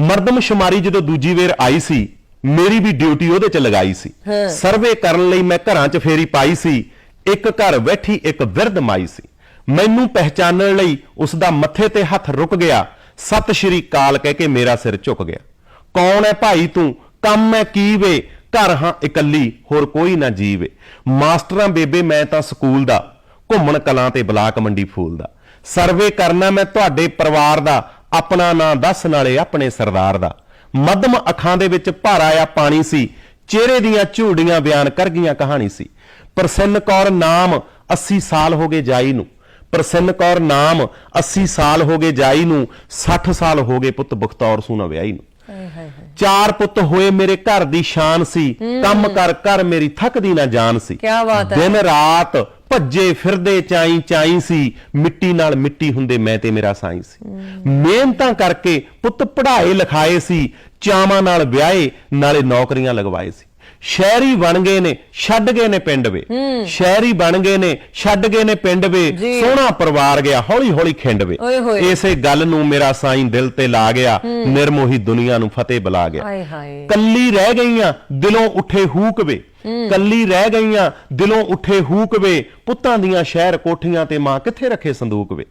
ਮਰਦਮਸ਼ੁਮਾਰੀ ਜਦੋਂ ਦੂਜੀ ਵੇਰ ਆਈ ਸੀ ਮੇਰੀ ਵੀ ਡਿਊਟੀ ਉਹਦੇ 'ਚ ਲਗਾਈ ਸੀ। ਸਰਵੇ ਕਰਨ ਲਈ ਮੈਂ ਘਰਾਂ 'ਚ ਫੇਰੀ ਪਾਈ ਸੀ ਇੱਕ ਘਰ ਬੈਠੀ ਇੱਕ ਵਿਰਧ ਮਾਈ ਸੀ। ਮੈਨੂੰ ਪਹਿਚਾਨਣ ਲਈ ਉਸ ਦਾ ਮੱਥੇ ਤੇ ਹੱਥ ਰੁਕ ਗਿਆ ਸਤਿ ਸ਼੍ਰੀ ਅਕਾਲ ਕਹਿ ਕੇ ਮੇਰਾ ਸਿਰ ਝੁਕ ਗਿਆ। ਕੌਣ ਹੈ ਭਾਈ ਤੂੰ? ਕੰਮ ਹੈ ਕੀ ਵੇ? ਘਰ ਹਾਂ ਇਕੱਲੀ ਹੋਰ ਕੋਈ ਨਾ ਜੀਵੇ। ਮਾਸਟਰਾਂ ਬੇਬੇ ਮੈਂ ਤਾਂ ਸਕੂਲ ਦਾ ਘੁੰਮਣ ਕਲਾਂ ਤੇ ਬਲਾਕ ਮੰਡੀ ਫੂਲ ਦਾ। ਸਰਵੇ ਕਰਨਾ ਮੈਂ ਤੁਹਾਡੇ ਪਰਿਵਾਰ ਦਾ ਆਪਣਾ ਨਾਂ ਦੱਸ ਨਾਲੇ ਆਪਣੇ ਸਰਦਾਰ ਦਾ। ਮੱਧਮ ਅੱਖਾਂ ਦੇ ਵਿੱਚ ਭਰ ਆਇਆ ਪਾਣੀ ਸੀ। ਚਿਹਰੇ ਦੀਆਂ ਝੂੜੀਆਂ ਬਿਆਨ ਕਰ ਗਈਆਂ ਕਹਾਣੀ ਸੀ। ਪ੍ਰਸੰਨ ਕੌਰ ਨਾਮ 80 ਸਾਲ ਹੋ ਗਏ ਜਾਈ ਨੂੰ। ਪ੍ਰਸੰਨ ਕੌਰ ਨਾਮ 80 ਸਾਲ ਹੋ ਗਏ ਜਾਈ ਨੂੰ। 60 ਸਾਲ ਹੋ ਗਏ ਪੁੱਤ ਬਖਤੌਰ ਸੂਨਾ ਵਿਆਹੀ ਨੂੰ। ਹਾਏ ਹਾਏ ਚਾਰ ਪੁੱਤ ਹੋਏ ਮੇਰੇ ਘਰ ਦੀ ਸ਼ਾਨ ਸੀ। ਕੰਮ ਕਰ ਕਰ ਮੇਰੀ ਥੱਕਦੀ ਨਾ ਜਾਨ ਸੀ। ਕਿਆ ਬਾਤ ਹੈ। ਦਿਨ ਰਾਤ ਭੱਜੇ ਫਿਰਦੇ ਚਾਈ ਚਾਈ ਸੀ, ਮਿੱਟੀ ਨਾਲ ਮਿੱਟੀ ਹੁੰਦੇ ਮੈਂ ਤੇ ਮੇਰਾ ਸਾਈਂ ਸੀ। ਮਿਹਨਤਾਂ ਕਰਕੇ ਪੁੱਤ ਪੜ੍ਹਾਏ ਲਿਖਾਏ ਸੀ, ਚਾਵਾਂ ਨਾਲ ਵਿਆਹੇ, ਨਾਲੇ ਨੌਕਰੀਆਂ ਲਗਵਾਏ ਸੀ। ਸ਼ਹਿਰੀ ਬਣ ਗਏ ਨੇ ਛੱਡ ਗਏ ਨੇ ਪਿੰਡ ਵੇ। ਸ਼ਹਿਰੀ ਬਣ ਗਏ ਨੇ ਛੱਡ ਗਏ ਨੇ ਪਿੰਡ ਵੇ। ਸੋਹਣਾ ਪਰਿਵਾਰ ਗਿਆ ਹੌਲੀ ਹੌਲੀ ਖਿੰਡ ਵੇ। ਇਸੇ ਗੱਲ ਨੂੰ ਮੇਰਾ ਸਾਈਂ ਦਿਲ ਤੇ ਲਾ ਗਿਆ ਨਿਰਮੋਹੀ ਦੁਨੀਆ ਨੂੰ ਫਤਿਹ ਬੁਲਾ ਗਿਆ। ਕੱਲੀ ਰਹਿ ਗਈਆਂ ਦਿਲੋਂ ਉੱਠੇ ਹੂਕ ਵੇ। ਕੱਲੀ ਰਹਿ ਗਈਆਂ ਦਿਲੋਂ ਉੱਠੇ ਹੂਕ ਵੇ। ਪੁੱਤਾਂ ਦੀਆਂ ਸ਼ਹਿਰ ਕੋਠੀਆਂ ਤੇ ਮਾਂ ਕਿੱਥੇ ਰੱਖੇ ਸੰਦੂਕ ਵੇ?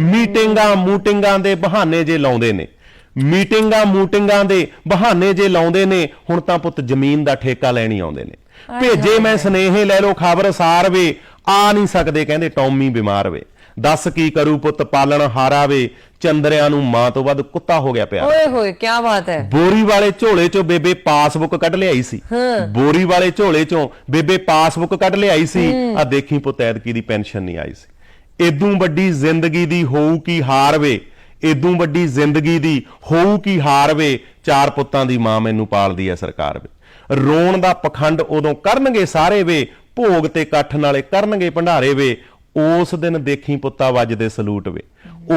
ਮੀਟਿੰਗਾਂ ਮੂਟਿੰਗਾਂ ਦੇ ਬਹਾਨੇ ਜੇ ਲਾਉਂਦੇ ਨੇ। ਮੀਟਿੰਗਾਂ ਮੂਟਿੰਗਾਂ ਦੇ ਬਹਾਨੇ ਜੇ ਲਾਉਂਦੇ ਨੇ ਹੁਣ ਤਾਂ ਪੁੱਤ ਜ਼ਮੀਨ ਦਾ ਠੇਕਾ ਲੈਣੀ ਆਉਂਦੇ ਨੇ। ਭੇਜੇ ਮੈਂ ਸਨੇਹੇ ਲੈ ਲੋ ਖਬਰ ਸਾਰ ਵੇ ਆ ਨਹੀਂ ਸਕਦੇ ਕਹਿੰਦੇ ਟੌਮੀ ਬਿਮਾਰ ਵੇ। ਦੱਸ ਕੀ ਕਰੂ ਪੁੱਤ ਪਾਲਣ ਹਾਰਾ ਵੇ ਚੰਦਰਿਆਂ ਨੂੰ ਮਾਂ ਤੋਂ ਵੱਧ ਕੁੱਤਾ ਹੋ ਗਿਆ ਪਿਆ। ਓਏ ਹੋਏ ਕੀ ਬਾਤ ਹੈ। ਬੋਰੀ ਵਾਲੇ ਝੋਲੇ ਚੋਂ ਬੇਬੇ ਪਾਸਬੁੱਕ ਕੱਢ ਲਿਆਈ ਸੀ। ਬੋਰੀ ਵਾਲੇ ਝੋਲੇ ਚੋਂ ਬੇਬੇ ਪਾਸਬੁੱਕ ਕੱਢ ਲਿਆਈ ਸੀ। ਆ ਦੇਖੀ ਪੁੱਤ ਐਤਕੀ ਦੀ ਪੈਨਸ਼ਨ ਨਹੀਂ ਆਈ ਸੀ। ਏਦੂ ਵੱਡੀ ਜ਼ਿੰਦਗੀ ਦੀ ਹੋਊ ਕੀ ਹਾਰ ਵੇ ਏਦੂ ਵੱਡੀ ਜ਼ਿੰਦਗੀ ਦੀ ਹੋਊ ਕੀ ਹਾਰ ਵੇ ਚਾਰ ਪੁੱਤਾਂ ਦੀ ਮਾਂ ਮੈਨੂੰ ਪਾਲਦੀ ਐ ਸਰਕਾਰ ਵੇ ਰੋਣ ਦਾ ਪਖੰਡ ਉਦੋਂ ਕਰਨਗੇ ਸਾਰੇ ਵੇ ਭੋਗ ਤੇ ਇਕੱਠ ਨਾਲੇ ਕਰਨਗੇ ਭੰਡਾਰੇ ਵੇ। ਉਸ ਦਿਨ ਦੇਖੀ ਪੁੱਤਾ ਵੱਜਦੇ ਸਲੂਟ ਵੇ।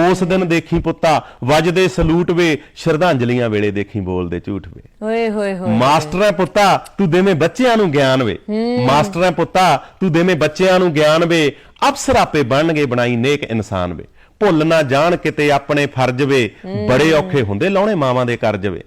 ਉਸ ਦਿਨ ਦੇਖੀ ਪੁੱਤਾ ਵੱਜਦੇ ਸਲੂਟ ਵੇ ਸ਼ਰਧਾਂਜਲੀਆਂ ਵੇਲੇ ਦੇਖੀ ਬੋਲਦੇ ਝੂਠ ਵੇ। ਓਏ ਹੋਏ ਹੋਏ ਮਾਸਟਰਾਂ ਪੁੱਤਾ ਤੂੰ ਦੇਵੇਂ ਬੱਚਿਆਂ ਨੂੰ ਗਿਆਨ ਵੇ। ਮਾਸਟਰਾਂ ਪੁੱਤਾ ਤੂੰ ਦੇਵੇਂ ਬੱਚਿਆਂ ਨੂੰ ਗਿਆਨ ਵੇ। ਅਫਸਰ ਆਪੇ ਬਣਨਗੇ ਬਣਾਈ ਨੇਕ ਇਨਸਾਨ ਵੇ। ਭੁੱਲ ਨਾ ਜਾਣ ਕਿਤੇ ਆਪਣੇ ਫਰਜ਼ ਵੇ। ਬੜੇ ਔਖੇ ਹੁੰਦੇ ਲਾਉਣੇ ਮਾਵਾਂ ਦੇ ਕਰਜ਼ ਵੇ।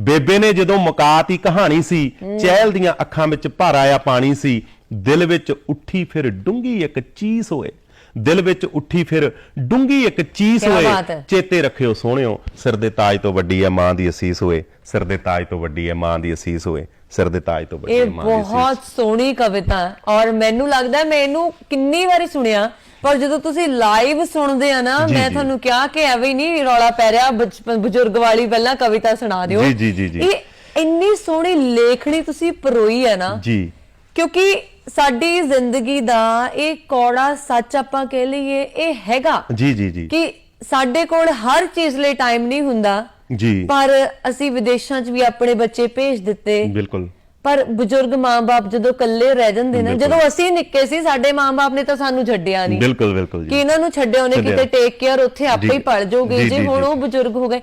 ਬੇਬੇ ਨੇ ਜਦੋਂ ਮੁਕਾਤੀ ਕਹਾਣੀ ਸੀ ਚਹਿਲ ਦੀਆਂ ਅੱਖਾਂ ਵਿੱਚ ਭਰ ਆਇਆ ਪਾਣੀ ਸੀ ਦਿਲ ਵਿੱਚ ਉੱਠੀ ਫਿਰ ਡੂੰਗੀ ਇੱਕ ਚੀਸ ਹੋਏ। ਦਿਲ ਵਿੱਚ ਉੱਠੀ ਫਿਰ ਡੂੰਗੀ ਇੱਕ ਚੀਸ ਕਿਆ ਹੋਏ। ਹੈ। ਚੇਤੇ ਰੱਖਿਓ ਸੋਹਣਿਓ ਸਿਰ ਦੇ ਤਾਜ ਤੋਂ ਵੱਡੀ ਹੈ ਮਾਂ ਦੀ ਅਸੀਸ ਹੋਏ। ਸਿਰ ਦੇ ਤਾਜ ਤੋਂ ਵੱਡੀ ਹੈ ਮਾਂ ਦੀ ਅਸੀਸ ਹੋਏ। ਸਿਰ ਦੇ ਤਾਜ ਤੋਂ ਵੱਡੀ ਹੈ ਮਾਂ ਦੀ ਅਸੀਸ। ਬਹੁਤ ਸੋਹਣੀ ਕਵਿਤਾ ਔਰ ਮੈਨੂੰ ਲੱਗਦਾ ਹੈ ਮੈਂ ਇਹਨੂੰ ਕਿੰਨੀ ਵਾਰੀ ਸੁਣਿਆ ਪਰ ਜਦੋਂ ਤੁਸੀਂ ਲਾਈਵ ਸੁਣਦੇ ਆ ਨਾ ਮੈਂ। ਤੁਹਾਨੂੰ ਕਿਹਾ ਕਿ ਐਵੇਂ ਹੀ ਨਹੀਂ ਰੌਲਾ ਪੈ ਰਿਹਾ ਬਜ਼ੁਰਗ ਵਾਲੀ ਪਹਿਲਾਂ ਕਵਿਤਾ ਸੁਣਾ ਦਿਓ। ਜੀ, ਜੀ, ਜੀ, ਜੀ। ਇਹ ਇੰਨੀ ਸੋਹਣੀ ਲੇਖਣੀ ਤੁਸੀਂ ਪਰੋਈ ਹੈ ਨਾ ਜੀ। ਕਿਉਂਕਿ ਸਾਡੀ ਜ਼ਿੰਦਗੀ ਦਾ ਇਹ ਕੌੜਾ ਸੱਚ ਆਪਾਂ ਕਹਿ ਲਈਏ ਇਹ ਹੈਗਾ ਜੀ ਜੀ ਜੀ। ਕਿ ਸਾਡੇ ਕੋਲ ਹਰ ਚੀਜ਼ ਲਈ ਟਾਈਮ ਨਹੀਂ ਹੁੰਦਾ ਜੀ। ਪਰ ਅਸੀਂ ਵਿਦੇਸ਼ਾਂ 'ਚ ਵੀ ਆਪਣੇ ਬੱਚੇ ਭੇਜ ਦਿੱਤੇ। ਬਿਲਕੁਲ। ਪਰ ਬਜ਼ੁਰਗ ਮਾਂ-ਬਾਪ ਜਦੋਂ ਇਕੱਲੇ ਰਹਿ ਜਾਂਦੇ ਨੇ। ਜਦੋਂ ਅਸੀਂ ਨਿੱਕੇ ਸੀ ਸਾਡੇ ਮਾਂ-ਬਾਪ ਨੇ ਤਾਂ ਸਾਨੂੰ ਛੱਡਿਆ ਨਹੀਂ ਬਿਲਕੁਲ ਬਿਲਕੁਲ ਕਿ ਇਹਨਾਂ ਨੂੰ ਛੱਡਿਆ ਉਹਨੇ। ਕਿਤੇ ਟੇਕ ਕੇਅਰ ਉੱਥੇ ਆਪੇ ਹੀ ਪੜ ਜਾਓਗੇ ਜੀ, ਹੁਣ। ਉਹ ਬਜ਼ੁਰਗ ਹੋ ਗਏ